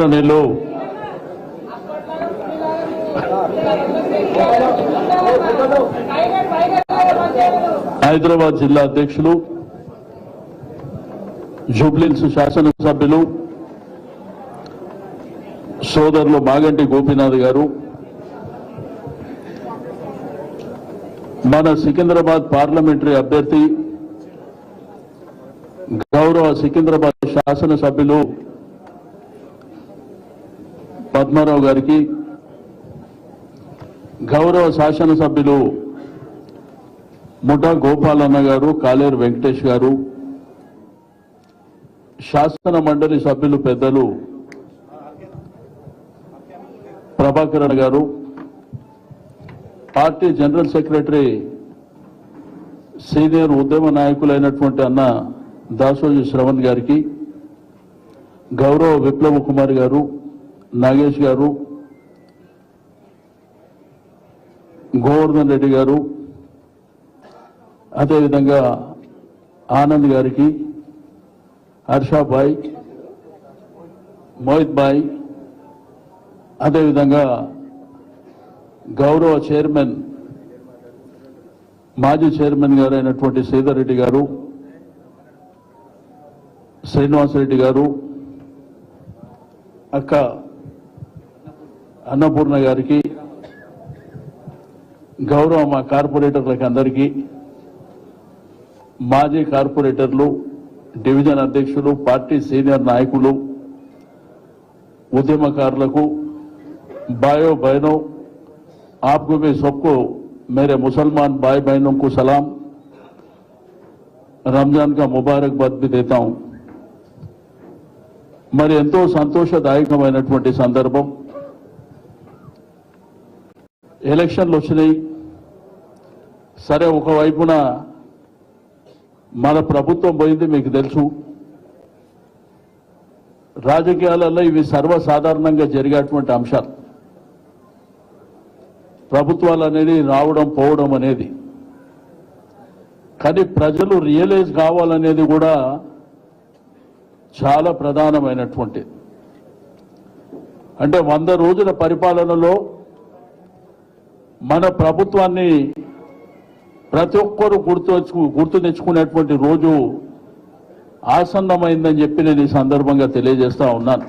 గౌరవనీయులు హైదరాబాద్ జిల్లా అధ్యక్షులు జూబ్లిన్స్ శాసనసభ్యులు సోదరులు మాగంటి గోపీనాథ్ గారు మన సికింద్రాబాద్ పార్లమెంటరీ అభ్యర్థి గౌరవ సికింద్రాబాద్ శాసనసభ్యులు పద్మారావు గారికి గౌరవ శాసనసభ్యులు ముఠా గోపాలన్న గారు కాలేరు వెంకటేష్ గారు శాసన మండలి సభ్యులు పెద్దలు ప్రభాకరణ గారు పార్టీ జనరల్ సెక్రటరీ సీనియర్ ఉద్యమ నాయకులైనటువంటి అన్న దాసోజి శ్రవణ్ గారికి గౌరవ విప్లవ కుమార్ గారు నాగేష్ గారు గోవర్ధన్ రెడ్డి గారు అదేవిధంగా ఆనంద్ గారికి హర్షాబాయ్ మోహిత్ బాయ్ అదేవిధంగా గౌరవ చైర్మన్ మాజీ చైర్మన్ గారు అయినటువంటి శ్రీధర్ రెడ్డి గారు శ్రీనివాసరెడ్డి గారు అక్క అన్నపూర్ణ గారికి గౌరవ మా కార్పొరేటర్లకి అందరికీ మాజీ కార్పొరేటర్లు డివిజన్ అధ్యక్షులు పార్టీ సీనియర్ నాయకులు ఉద్యమకారులకు బాయో బహనో आपको भी सबको मेरे मुसलमान भाई बहनों को सलाम రంజాన్ కా ముబారక్బాద్ బి దేతా హూं మరి ఎంతో సంతోషదాయకమైనటువంటి సందర్భం ఎలక్షన్లు వచ్చినాయి. సరే ఒకవైపున మన ప్రభుత్వం పోయింది మీకు తెలుసు. రాజకీయాలలో ఇవి సర్వసాధారణంగా జరిగేటువంటి అంశాలు. ప్రభుత్వాలు అనేది రావడం పోవడం అనేది. కానీ ప్రజలు రియలైజ్ కావాలనేది కూడా చాలా ప్రధానమైనటువంటి అంటే వంద రోజుల పరిపాలనలో మన ప్రభుత్వాన్ని ప్రతి ఒక్కరూ గుర్తు గుర్తు తెచ్చుకునేటువంటి రోజు ఆసన్నమైందని చెప్పి నేను ఈ సందర్భంగా తెలియజేస్తా ఉన్నాను.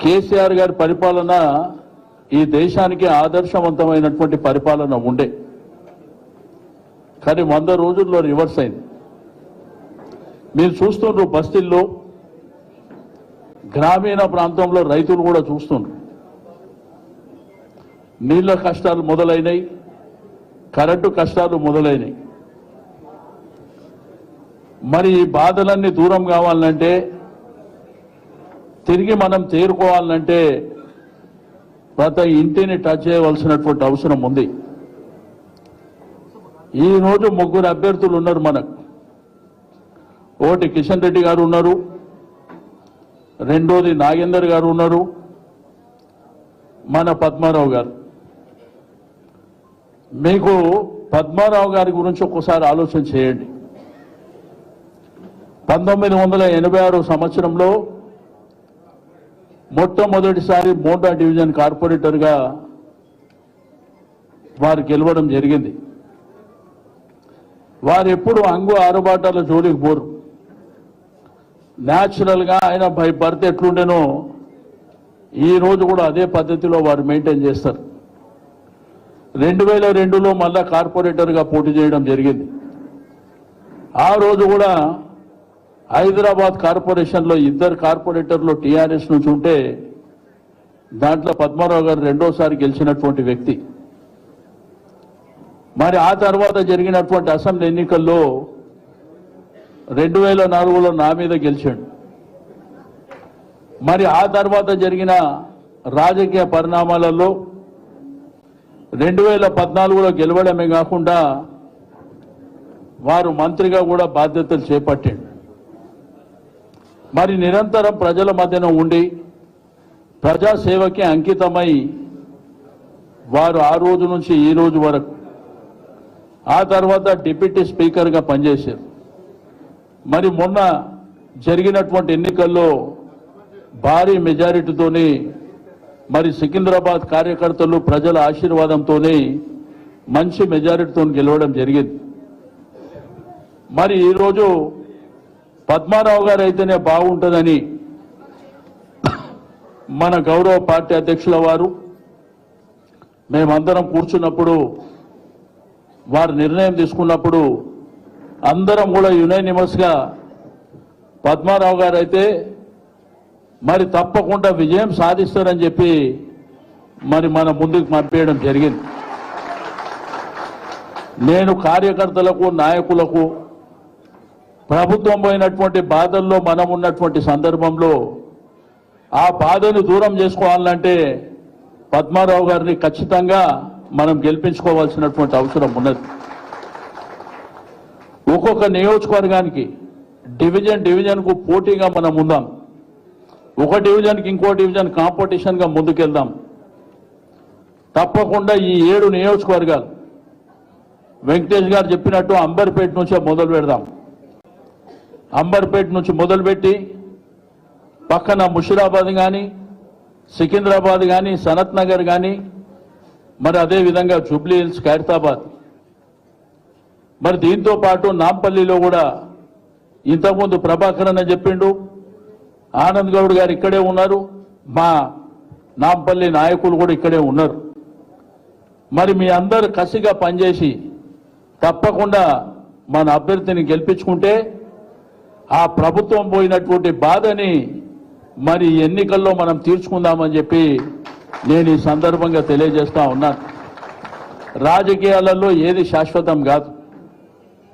కేసీఆర్ గారి పరిపాలన ఈ దేశానికి ఆదర్శవంతమైనటువంటి పరిపాలన ఉండే. కానీ వంద రోజుల్లో రివర్స్ అయింది. మీరు చూస్తుండ్రు బస్తీల్లో గ్రామీణ ప్రాంతంలో రైతులు కూడా చూస్తుండ్రు. నీళ్ళ కష్టాలు మొదలైనవి కరెంటు కష్టాలు మొదలైనవి మరి ఈ బాధలన్నీ దూరం కావాలంటే తిరిగి మనం చేరుకోవాలంటే ప్రతి ఇంటిని టచ్ చేయవలసినటువంటి అవసరం ఉంది. ఈ రోజు ముగ్గురు అభ్యర్థులు ఉన్నారు మనకు. ఒకటి కిషన్ రెడ్డి గారు ఉన్నారు రెండోది నాగేందర్ గారు ఉన్నారు మన పద్మారావు గారు. మీకు పద్మారావు గారి గురించి ఒక్కసారి ఆలోచన చేయండి. పంతొమ్మిది వందల ఎనభై ఆరు సంవత్సరంలో మొట్టమొదటిసారి మోటా డివిజన్ కార్పొరేటర్గా వారు గెలవడం జరిగింది. వారు ఎప్పుడు అంగు ఆరుబాటాల జోలికి పోరు. న్యాచురల్గా ఆయన బై బర్త్ ఎట్లుండేనో ఈ రోజు కూడా అదే పద్ధతిలో వారు మెయింటైన్ చేస్తారు. రెండు వేల రెండులో మళ్ళా కార్పొరేటర్గా పోటీ చేయడం జరిగింది. ఆ రోజు కూడా హైదరాబాద్ కార్పొరేషన్లో ఇద్దరు కార్పొరేటర్లు టీఆర్ఎస్ నుంచి ఉంటే దాంట్లో పద్మారావు గారు రెండోసారి గెలిచినటువంటి వ్యక్తి. మరి ఆ తర్వాత జరిగినటువంటి అసెంబ్లీ ఎన్నికల్లో రెండు వేల నాలుగులో నా మీద గెలిచాడు. మరి ఆ తర్వాత జరిగిన రాజకీయ పరిణామాలలో రెండు వేల పద్నాలుగులో గెలవడమే కాకుండా వారు మంత్రిగా కూడా బాధ్యతలు చేపట్టాడు మరి నిరంతరం ప్రజల మధ్యన ఉండి ప్రజాసేవకి అంకితమై వారు ఆ రోజు నుంచి ఈ రోజు వరకు ఆ తర్వాత డిప్యూటీ స్పీకర్గా పనిచేశారు. మరి మొన్న జరిగినటువంటి ఎన్నికల్లో భారీ మెజారిటీతోని మరి సికింద్రాబాద్ కార్యకర్తలు ప్రజల ఆశీర్వాదంతోనే మంచి మెజారిటీతో గెలవడం జరిగింది. మరి ఈరోజు పద్మారావు గారు అయితేనే బాగుంటుందని మన గౌరవ పార్టీ అధ్యక్షుల వారు మేమందరం కూర్చున్నప్పుడు వారు నిర్ణయం తీసుకున్నప్పుడు అందరం కూడా యునైనిమస్గా పద్మారావు గారు అయితే మరి తప్పకుండా విజయం సాధిస్తారని చెప్పి మరి మన ముందుకు పంపేయడం జరిగింది. నేను కార్యకర్తలకు నాయకులకు ప్రభుత్వం పోయినటువంటి బాధల్లో మనం ఉన్నటువంటి సందర్భంలో ఆ బాధను దూరం చేసుకోవాలంటే పద్మారావు గారిని ఖచ్చితంగా మనం గెలిపించుకోవాల్సినటువంటి అవసరం ఉన్నది. ఒక్కొక్క నియోజకవర్గానికి డివిజన్ డివిజన్కు పోటీగా మనం ఉందాం ఒక డివిజన్కి ఇంకో డివిజన్ కాంపిటీషన్గా ముందుకెళ్దాం. తప్పకుండా ఈ ఏడు నియోజకవర్గాలు. వెంకటేష్ గారు చెప్పినట్టు అంబర్పేట నుంచే మొదలు పెడదాం. అంబర్పేట నుంచి మొదలుపెట్టి పక్కన ముషిరాబాద్ కానీ సికింద్రాబాద్ కానీ సనత్ నగర్ కానీ మరి అదే విధంగా జూబ్లీ హిల్స్ ఖైరతాబాద్. మరి దీంతో పాటు నాంపల్లిలో కూడా ఇంతకుముందు ప్రభాకర్ అని చెప్పిండు ఆనంద్ గౌడ్ గారు ఇక్కడే ఉన్నారు. మా నాంపల్లి నాయకులు కూడా ఇక్కడే ఉన్నారు. మరి మీ అందరు కసిగా పనిచేసి తప్పకుండా మన అభ్యర్థిని గెలిపించుకుంటే ఆ ప్రభుత్వం పోయినటువంటి బాధని మరి ఎన్నికల్లో మనం తీర్చుకుందామని చెప్పి నేను ఈ సందర్భంగా తెలియజేస్తా ఉన్నాను రాజకీయాలలో ఏది శాశ్వతం కాదు.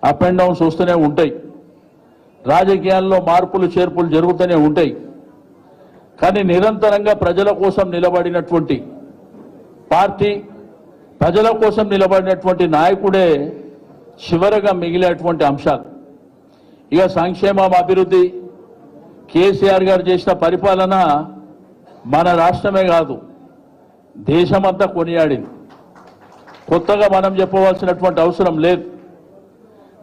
అప్ అండ్ డౌన్స్ వస్తూనే ఉంటాయి. రాజకీయాల్లో మార్పులు చేర్పులు జరుగుతూనే ఉంటాయి. కానీ నిరంతరంగా ప్రజల కోసం నిలబడినటువంటి పార్టీ ప్రజల కోసం నిలబడినటువంటి నాయకుడే చివరగా మిగిలేటువంటి అంశాలు. ఇక సంక్షేమం అభివృద్ధి కేసీఆర్ గారు చేసిన పరిపాలన మన రాష్ట్రమే కాదు దేశమంతా కొనియాడింది. కొత్తగా మనం చెప్పవలసినటువంటి అవసరం లేదు.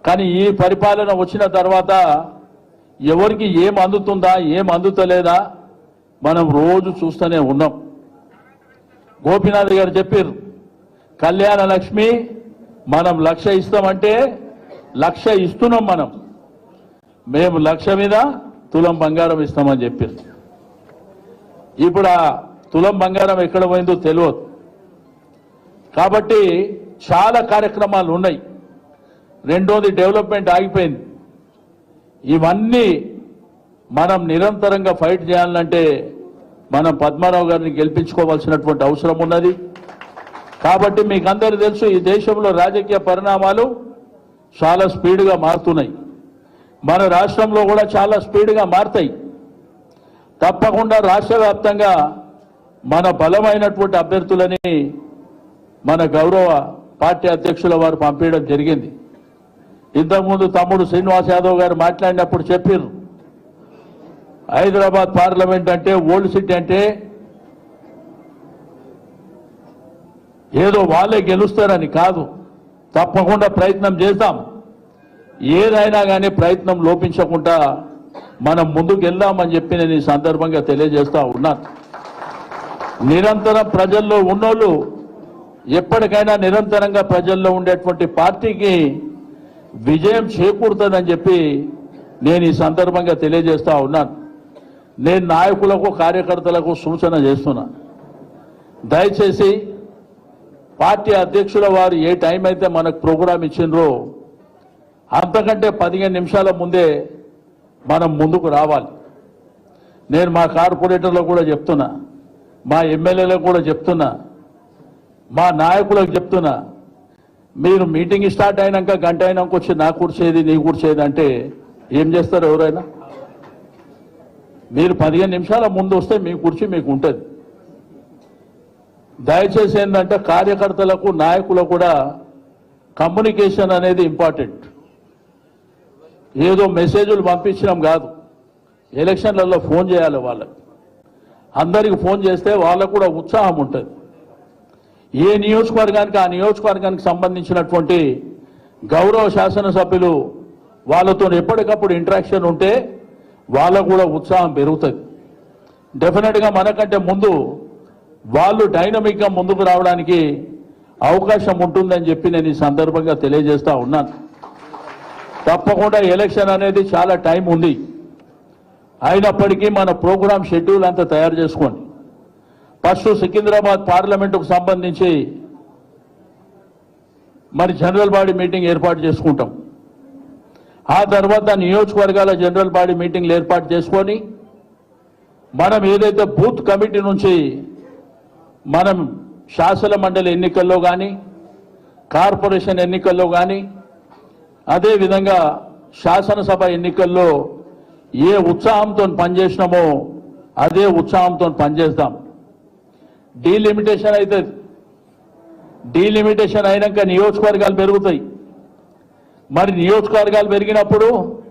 కానీ ఈ పరిపాలన వచ్చిన తర్వాత ఎవరికి ఏం అందుతుందా ఏం అందుతలేదా మనం రోజు చూస్తూనే ఉన్నాం. గోపీనాథ్ గారు చెప్పారు కళ్యాణ లక్ష్మి మనం లక్ష ఇస్తామంటే లక్ష ఇస్తున్నాం మనం. మేము లక్ష మీద తులం బంగారం ఇస్తామని చెప్పారు. ఇప్పుడు ఆ తులం బంగారం ఎక్కడ పోయిందో తెలియదు. కాబట్టి చాలా కార్యక్రమాలు ఉన్నాయి. రెండోది డెవలప్మెంట్ ఆగిపోయింది. ఇవన్నీ మనం నిరంతరంగా ఫైట్ చేయాలంటే మనం పద్మారావు గారిని గెలిపించుకోవాల్సినటువంటి అవసరం ఉన్నది. కాబట్టి మీకు అందరూ తెలుసు ఈ దేశంలో రాజకీయ పరిణామాలు చాలా స్పీడ్గా మారుతున్నాయి. మన రాష్ట్రంలో కూడా చాలా స్పీడ్గా మారుతాయి. తప్పకుండా రాష్ట్ర వ్యాప్తంగా మన బలమైనటువంటి అభ్యర్థులని మన గౌరవ పార్టీ అధ్యక్షుల వారు పంపించడం జరిగింది. ఇంతకుముందు తమ్ముడు శ్రీనివాస్ యాదవ్ గారు మాట్లాడినప్పుడు చెప్పారు హైదరాబాద్ పార్లమెంట్ అంటే ఓల్డ్ సిటీ అంటే ఏదో వాళ్ళే గెలుస్తారని కాదు. తప్పకుండా ప్రయత్నం చేద్దాం ఏదైనా కానీ ప్రయత్నం లోపించకుండా మనం ముందుకు వెళ్దామని చెప్పి నేను ఈ సందర్భంగా తెలియజేస్తా ఉన్నాను నిరంతరం ప్రజల్లో ఉన్నోళ్ళు ఎప్పటికైనా నిరంతరంగా ప్రజల్లో ఉండేటువంటి పార్టీకి విజయం చేకూరుతుందని చెప్పి నేను ఈ సందర్భంగా తెలియజేస్తా ఉన్నాను నేను నాయకులకు కార్యకర్తలకు సూచన చేస్తున్నా. దయచేసి పార్టీ అధ్యక్షుల వారు ఏ టైం అయితే మనకు ప్రోగ్రాం ఇచ్చినరో అంతకంటే పదిహేను నిమిషాల ముందే మనం ముందుకు రావాలి. నేను మా కార్పొరేటర్లకు కూడా చెప్తున్నా మా ఎమ్మెల్యేలకు కూడా చెప్తున్నా మా నాయకులకు చెప్తున్నా మీరు మీటింగ్ స్టార్ట్ అయినాక గంట అయినాక వచ్చి నా కూర్చేది నీ కూర్చేది అంటే ఏం చేస్తారు ఎవరైనా? మీరు పదిహేను నిమిషాల ముందు వస్తే మీ కుర్చీ మీకు ఉంటుంది. దయచేసి ఏంటంటే కార్యకర్తలకు నాయకులకు కూడా కమ్యూనికేషన్ అనేది ఇంపార్టెంట్ ఏదో మెసేజ్లు పంపించడం కాదు. ఎలక్షన్లలో ఫోన్ చేయాలి వాళ్ళకి. అందరికి ఫోన్ చేస్తే వాళ్ళకు కూడా ఉత్సాహం ఉంటుంది. ఏ నియోజకవర్గానికి ఆ నియోజకవర్గానికి సంబంధించినటువంటి గౌరవ శాసనసభ్యులు వాళ్ళతో ఎప్పటికప్పుడు ఇంటరాక్షన్ ఉంటే వాళ్ళకు కూడా ఉత్సాహం పెరుగుతుంది. డెఫినెట్గా మనకంటే ముందు వాళ్ళు డైనమిక్గా ముందుకు రావడానికి అవకాశం ఉంటుందని చెప్పి నేను ఈ సందర్భంగా తెలియజేస్తా ఉన్నాను. తప్పకుండా ఎలక్షన్ అనేది చాలా టైం ఉంది. అయినప్పటికీ మన ప్రోగ్రామ్ షెడ్యూల్ అంతా తయారు చేసుకోండి. ఫస్ట్ సికింద్రాబాద్ పార్లమెంటుకు సంబంధించి మరి జనరల్ బాడీ మీటింగ్ ఏర్పాటు చేసుకుంటాం. ఆ తర్వాత నియోజకవర్గాల జనరల్ బాడీ మీటింగ్లు ఏర్పాటు చేసుకొని మనం ఏదైతే బూత్ కమిటీ నుంచి మనం శాసన మండలి ఎన్నికల్లో కానీ కార్పొరేషన్ ఎన్నికల్లో కానీ అదేవిధంగా శాసనసభ ఎన్నికల్లో ఏ ఉత్సాహంతో పనిచేసినామో అదే ఉత్సాహంతో పనిచేస్తాం. డీలిమిటేషన్ అవుతుంది డీలిమిటేషన్ అయినాక నియోజకవర్గాలు పెరుగుతాయి. మరి నియోజకవర్గాలు పెరిగినప్పుడు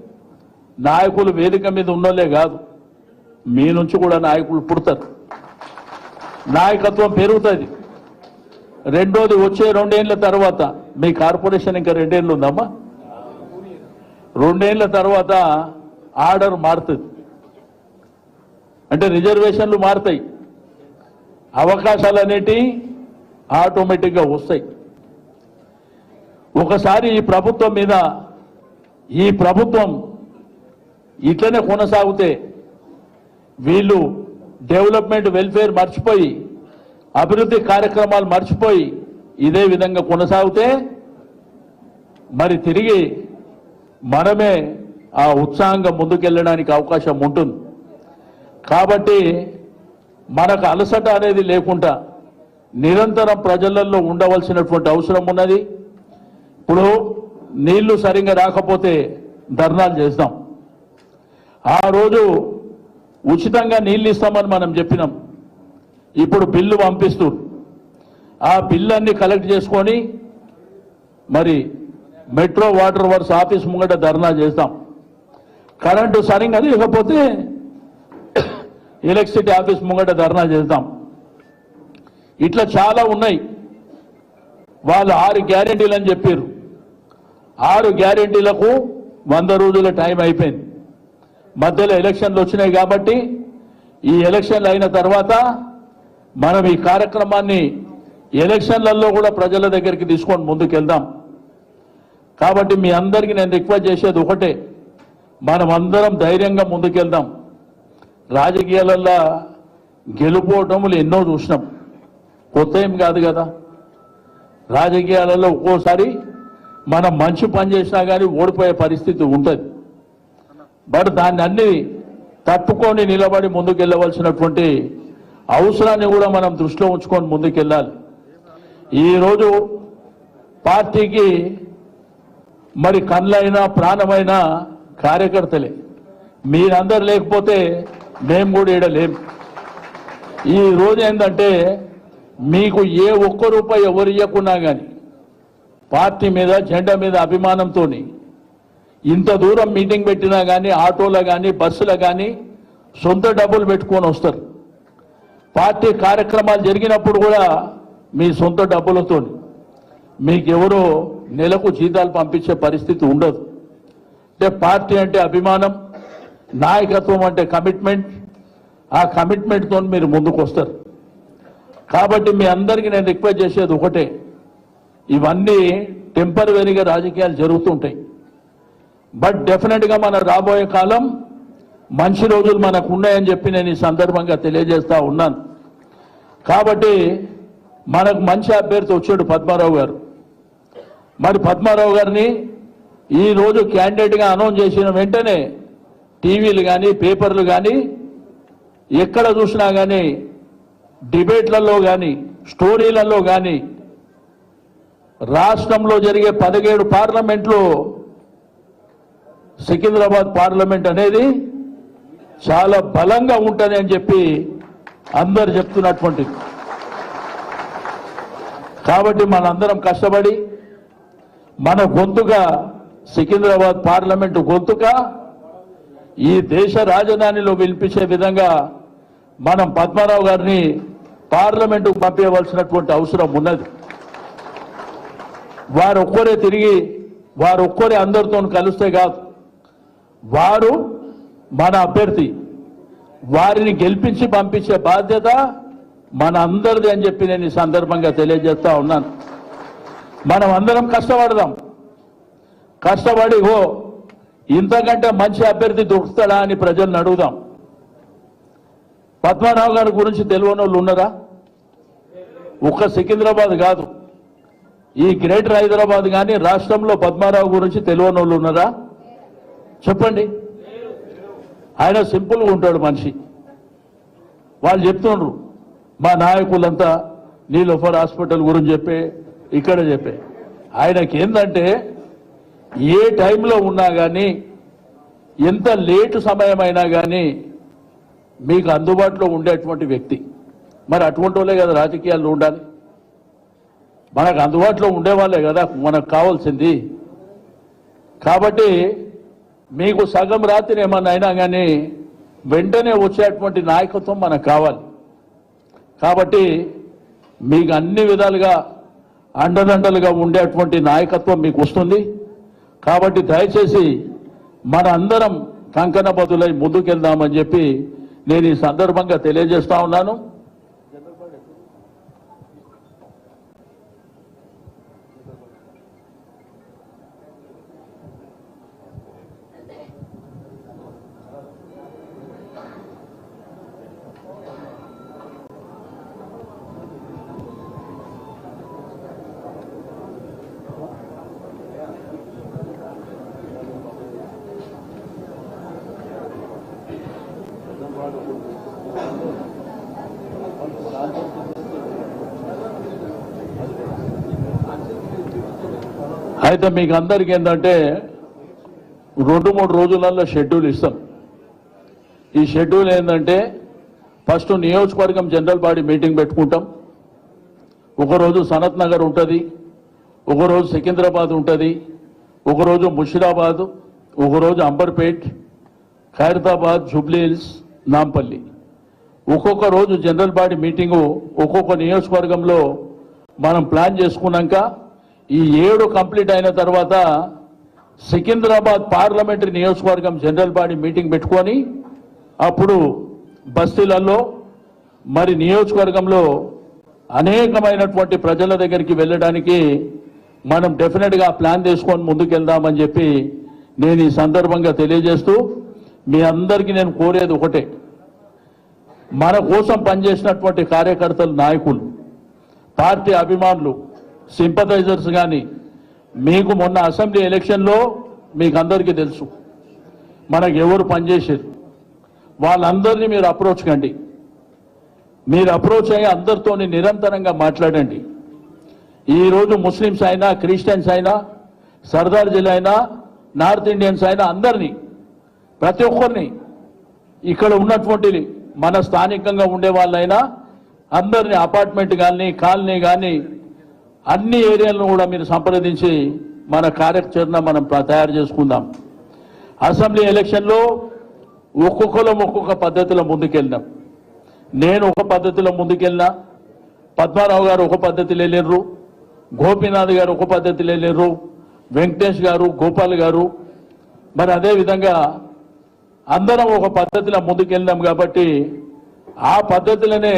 నాయకులు వేదిక మీద ఉన్నోలే కాదు. మీ నుంచి కూడా నాయకులు పుడతారు. నాయకత్వం పెరుగుతుంది. రెండోది వచ్చే రెండేళ్ళ తర్వాత మీ కార్పొరేషన్ ఇంకా రెండేళ్ళు ఉందమ్మా? రెండేళ్ళ తర్వాత ఆర్డర్ మారుతుంది. అంటే రిజర్వేషన్లు మారుతాయి. అవకాశాలు అనేటివి ఆటోమేటిక్గా వస్తాయి. ఒకసారి ఈ ప్రభుత్వం మీద ఈ ప్రభుత్వం ఇట్లనే కొనసాగితే వీళ్ళు డెవలప్మెంట్ వెల్ఫేర్ మర్చిపోయి అభివృద్ధి కార్యక్రమాలు మర్చిపోయి ఇదే విధంగా కొనసాగితే మరి తిరిగి మనమే ఆ ఉత్సాహంగా ముందుకెళ్ళడానికి అవకాశం ఉంటుంది. కాబట్టి మనకు అలసట అనేది లేకుండా నిరంతరం ప్రజలలో ఉండవలసినటువంటి అవసరం ఉన్నది. ఇప్పుడు నీళ్ళు సరిగ్గా రాకపోతే ధర్నాలు చేస్తాం. ఆ రోజు ఉచితంగా నీళ్ళు ఇస్తామని మనం చెప్పినాం. ఇప్పుడు బిల్లు పంపిస్తూ ఆ బిల్లు అన్ని కలెక్ట్ చేసుకొని మరి మెట్రో వాటర్ వర్క్స్ ఆఫీస్ ముంగట ధర్నా చేస్తాం. కరెంటు సరిగ్గా లేకపోతే ఎలక్ట్రిసిటీ ఆఫీస్ ముంగట ధర్నా చేద్దాం. ఇట్లా చాలా ఉన్నాయి. వాళ్ళు ఆరు గ్యారెంటీలు అని చెప్పారు ఆరు గ్యారెంటీలకు వంద రోజుల టైం అయిపోయింది. మధ్యలో ఎలక్షన్లు వచ్చినాయి కాబట్టి ఈ ఎలక్షన్లు అయిన తర్వాత మనం ఈ కార్యక్రమాన్ని ఎలక్షన్లలో కూడా ప్రజల దగ్గరికి తీసుకొని ముందుకెళ్దాం. కాబట్టి మీ అందరికీ నేను రిక్వెస్ట్ చేసేది ఒకటే. మనం అందరం ధైర్యంగా ముందుకెళ్దాం. రాజకీయాలల్లో గెలుపోవటములు ఎన్నో చూసినాం. కొత్త ఏం కాదు కదా. రాజకీయాలలో ఒక్కోసారి మనం మంచి పని చేసినా కానీ ఓడిపోయే పరిస్థితి ఉంటుంది. బట్ దాన్ని అన్ని తట్టుకొని నిలబడి ముందుకెళ్ళవలసినటువంటి అవసరాన్ని కూడా మనం దృష్టిలో ఉంచుకొని ముందుకెళ్ళాలి. ఈరోజు పార్టీకి మరి కళ్ళైనా ప్రాణమైన కార్యకర్తలే. మీరందరు లేకపోతే మేము కూడా ఈడ లేం ఈ రోజు ఏంటంటే మీకు ఏ ఒక్క రూపాయి ఎవరు ఇవ్వకున్నా కానీ పార్టీ మీద జెండా మీద అభిమానంతో ఇంత దూరం మీటింగ్ పెట్టినా కానీ ఆటోలో కానీ బస్సులో కానీ సొంత డబ్బులు పెట్టుకొని వస్తారు. పార్టీ కార్యక్రమాలు జరిగినప్పుడు కూడా మీ సొంత డబ్బులతో మీకెవరో నెలకు జీతాలు పంపించే పరిస్థితి ఉండదు. అంటే పార్టీ అంటే అభిమానం నాయకత్వం అంటే కమిట్మెంట్ ఆ కమిట్మెంట్తో మీరు ముందుకు వస్తారు కాబట్టి మీ అందరికీ నేను రిక్వెస్ట్ చేసేది ఒకటే. ఇవన్నీ టెంపరీగా రాజకీయాలు జరుగుతుంటాయి. బట్ డెఫినెట్గా మన రాబోయే కాలం మంచి రోజులు మనకు ఉన్నాయని చెప్పి నేను ఈ సందర్భంగా తెలియజేస్తా ఉన్నాను. కాబట్టి మనకు మంచి అభ్యర్థి వచ్చాడు పద్మారావు గారు. మరి పద్మారావు గారిని ఈ రోజు క్యాండిడేట్గా అనౌన్స్ చేసిన వెంటనే టీవీలు కానీ పేపర్లు కానీ ఎక్కడ చూసినా కానీ డిబేట్లలో కానీ స్టోరీలలో కానీ రాష్ట్రంలో జరిగే పదిహేడు పార్లమెంట్లు సికింద్రాబాద్ పార్లమెంట్ అనేది చాలా బలంగా ఉంటుంది అని చెప్పి అందరు చెప్తున్నటువంటిది కాబట్టి మనందరం కష్టపడి మన గొంతుగా సికింద్రాబాద్ పార్లమెంటు గొంతుగా ఈ దేశ రాజధానిలో వినిపించే విధంగా మనం పద్మారావు గారిని పార్లమెంటుకు పంపించవలసినటువంటి అవసరం ఉన్నది. వారు ఒక్కరే తిరిగి వారు ఒక్కరే అందరితో కలిస్తే కాదు. వారు మన అభ్యర్థి. వారిని గెలిపించి పంపించే బాధ్యత మన అందరిది అని చెప్పి నేను ఈ సందర్భంగా తెలియజేస్తా ఉన్నాను. మనం అందరం కష్టపడదాం. కష్టపడి ఓ ఇంతకంటే మంచి అభ్యర్థి దొరుకుతాడా అని ప్రజలను అడుగుదాం. పద్మనాభం గారి గురించి తెలియని వాళ్ళు ఉన్నారా? ఒక్క సికింద్రాబాద్ కాదు. ఈ గ్రేటర్ హైదరాబాద్ కానీ రాష్ట్రంలో పద్మారావు గురించి తెలియని వాళ్ళు ఉన్నారా? చెప్పండి. ఆయన సింపుల్గా ఉంటాడు మనిషి. వాళ్ళు చెప్తుండ్రు మా నాయకులంతా నీలోఫర్ హాస్పిటల్ గురించి చెప్పే ఇక్కడ చెప్పే. ఆయనకి ఏంటంటే ఏ టైంలో ఉన్నా కానీ ఎంత లేటు సమయం అయినా కానీ మీకు అందుబాటులో ఉండేటువంటి వ్యక్తి. మరి అటువంటి వాళ్ళే కదా రాజకీయాల్లో ఉండాలి. మనకు అందుబాటులో ఉండేవాళ్ళే కదా మనకు కావాల్సింది. కాబట్టి మీకు సగం రాత్రి ఏమన్నా అయినా కానీ వెంటనే వచ్చేటువంటి నాయకత్వం మనకు కావాలి. కాబట్టి మీకు అన్ని విధాలుగా అండదండలుగా ఉండేటువంటి నాయకత్వం మీకు వస్తుంది. కాబట్టి దయచేసి మన అందరం కంకణ బదులై ముందుకెళ్దామని చెప్పి నేను ఈ సందర్భంగా తెలియజేస్తా ఉన్నాను. అయితే మీకు అందరికీ ఏంటంటే రెండు మూడు రోజులలో షెడ్యూల్ ఇస్తాం. ఈ షెడ్యూల్ ఏంటంటే ఫస్ట్ నియోజకవర్గం జనరల్ బాడీ మీటింగ్ పెట్టుకుంటాం. ఒకరోజు సనత్ నగర్ ఉంటుంది ఒకరోజు సికింద్రాబాద్ ఉంటుంది ఒకరోజు ముషిరాబాద్ ఒకరోజు అంబర్పేట్ ఖైరతాబాద్ జూబ్లీ హిల్స్ నాంపల్లి. ఒక్కొక్క రోజు జనరల్ బాడీ మీటింగు ఒక్కొక్క నియోజకవర్గంలో మనం ప్లాన్ చేసుకున్నాక ఈ ఏడు కంప్లీట్ అయిన తర్వాత సికింద్రాబాద్ పార్లమెంటరీ నియోజకవర్గం జనరల్ బాడీ మీటింగ్ పెట్టుకొని అప్పుడు బస్తీలలో మరి నియోజకవర్గంలో అనేకమైనటువంటి ప్రజల దగ్గరికి వెళ్ళడానికి మనం డెఫినెట్గా ప్లాన్ చేసుకొని ముందుకెళ్దామని చెప్పి నేను ఈ సందర్భంగా తెలియజేస్తూ మీ అందరికీ నేను కోరేది ఒకటే. మన కోసం పనిచేసినటువంటి కార్యకర్తలు నాయకులు పార్టీ అభిమానులు సింపథైజర్స్ కానీ మీకు మొన్న అసెంబ్లీ ఎలక్షన్లో మీకు అందరికీ తెలుసు మనకు ఎవరు పనిచేసారు వాళ్ళందరినీ మీరు అప్రోచ్ కండి. మీరు అప్రోచ్ అయ్యి అందరితో నిరంతరంగా మాట్లాడండి. ఈరోజు ముస్లిమ్స్ అయినా క్రిస్టియన్స్ అయినా సర్దార్ జిల్లా అయినా నార్త్ ఇండియన్స్ అయినా అందరినీ ప్రతి ఒక్కరిని ఇక్కడ ఉన్నటువంటి మన స్థానికంగా ఉండే వాళ్ళైనా అందరినీ అపార్ట్మెంట్ కానీ కాలనీ కానీ అన్ని ఏరియాలను కూడా మీరు సంప్రదించి మన కార్యాచరణ మనం తయారు చేసుకుందాం. అసెంబ్లీ ఎలక్షన్లో ఒక్కొక్కరం ఒక్కొక్క పద్ధతిలో ముందుకెళ్ళినాం నేను ఒక పద్ధతిలో ముందుకెళ్ళినా పద్మారావు గారు ఒక పద్ధతిలో వెళ్ళిర్రు గోపీనాథ్ గారు ఒక పద్ధతిలో వెళ్ళిర్రు వెంకటేష్ గారు గోపాల్ గారు. మరి అదే విధంగా అందరం ఒక పద్ధతిలో ముందుకెళ్ళినాం కాబట్టి ఆ పద్ధతిలోనే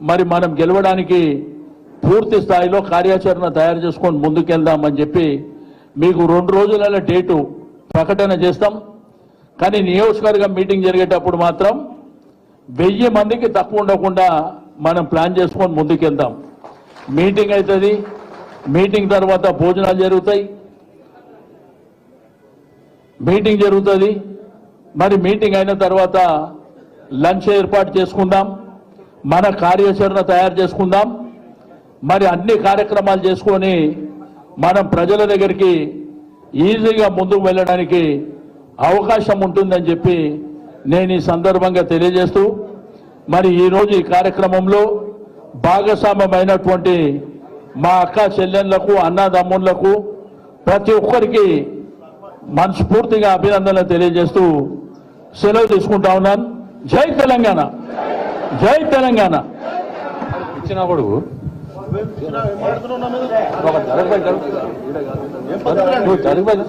మరి మనం గెలవడానికి పూర్తి స్థాయిలో కార్యాచరణ తయారు చేసుకొని ముందుకెళ్దామని చెప్పి మీకు రెండు రోజుల డేటు ప్రకటన చేస్తాం. కానీ నియోజకవర్గం మీటింగ్ జరిగేటప్పుడు మాత్రం వెయ్యి మందికి తక్కువ ఉండకుండా మనం ప్లాన్ చేసుకొని ముందుకెళ్దాం. మీటింగ్ అవుతుంది. మీటింగ్ తర్వాత భోజనాలు జరుగుతాయి. మీటింగ్ జరుగుతుంది. మరి మీటింగ్ అయిన తర్వాత లంచ్ ఏర్పాటు చేసుకుందాం. మన కార్యాచరణ తయారు చేసుకుందాం. మరి అన్ని కార్యక్రమాలు చేసుకొని మనం ప్రజల దగ్గరికి ఈజీగా ముందుకు వెళ్ళడానికి అవకాశం ఉంటుందని చెప్పి నేను ఈ సందర్భంగా తెలియజేస్తూ మరి ఈరోజు ఈ కార్యక్రమంలో భాగస్వామ్యమైనటువంటి మా అక్క చెల్లెళ్ళకు అన్నదమ్ముళ్ళకు ప్రతి ఒక్కరికి మనస్ఫూర్తిగా అభినందనలు తెలియజేస్తూ సెలవు తీసుకుంటా ఉన్నాను. జై తెలంగాణ! జై తెలంగాణ! ఇచ్చిన కొడుకు? నువ్వు జరగబడి